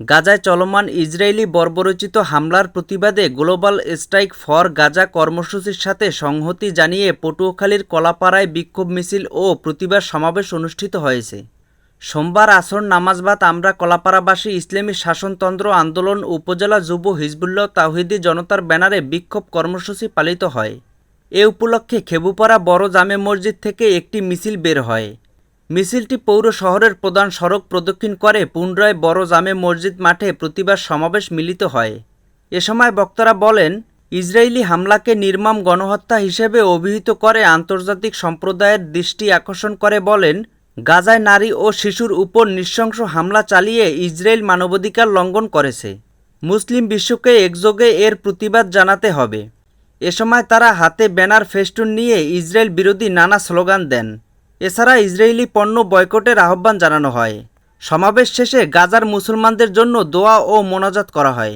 গাজায় চলমান ইসরায়েলি বর্বরচিত হামলার প্রতিবাদে গ্লোবাল স্ট্রাইক ফর গাজা কর্মসূচির সাথে সংহতি জানিয়ে পটুয়াখালীর কলাপাড়ায় বিক্ষোভ মিছিল ও প্রতিবাদ সমাবেশ অনুষ্ঠিত হয়েছে। সোমবার আসর নামাজবাদ আমরা কলাপাড়াবাসী ইসলামী শাসনতন্ত্র আন্দোলন উপজেলা যুব হিজবুল্লাহ তাওহিদি জনতার ব্যানারে বিক্ষোভ কর্মসূচি পালিত হয়। এ উপলক্ষে খেবুপাড়া বড় জামে মসজিদ থেকে একটি মিছিল বের হয়। মিছিলটি পৌর শহরের প্রধান সড়ক প্রদক্ষিণ করে পুনরায় বড় জামে মসজিদ মাঠে প্রতিবাদ সমাবেশ মিলিত হয়। এ সময় বক্তারা বলেন, ইসরায়েলি হামলাকে নির্মম গণহত্যা হিসেবে অভিহিত করে আন্তর্জাতিক সম্প্রদায়ের দৃষ্টি আকর্ষণ করে বলেন, গাজায় নারী ও শিশুর উপর নৃশংস হামলা চালিয়ে ইসরায়েল মানবাধিকার লঙ্ঘন করেছে। মুসলিম বিশ্বকে একযোগে এর প্রতিবাদ জানাতে হবে। এ সময় তারা হাতে ব্যানার ফেস্টুন নিয়ে ইসরায়েল বিরোধী নানা স্লোগান দেন। এছাড়া ইসরায়েলি পণ্য বয়কটের আহ্বান জানানো হয়। সমাবেশ শেষে গাজার মুসলমানদের জন্য দোয়া ও মোনাজাত করা হয়।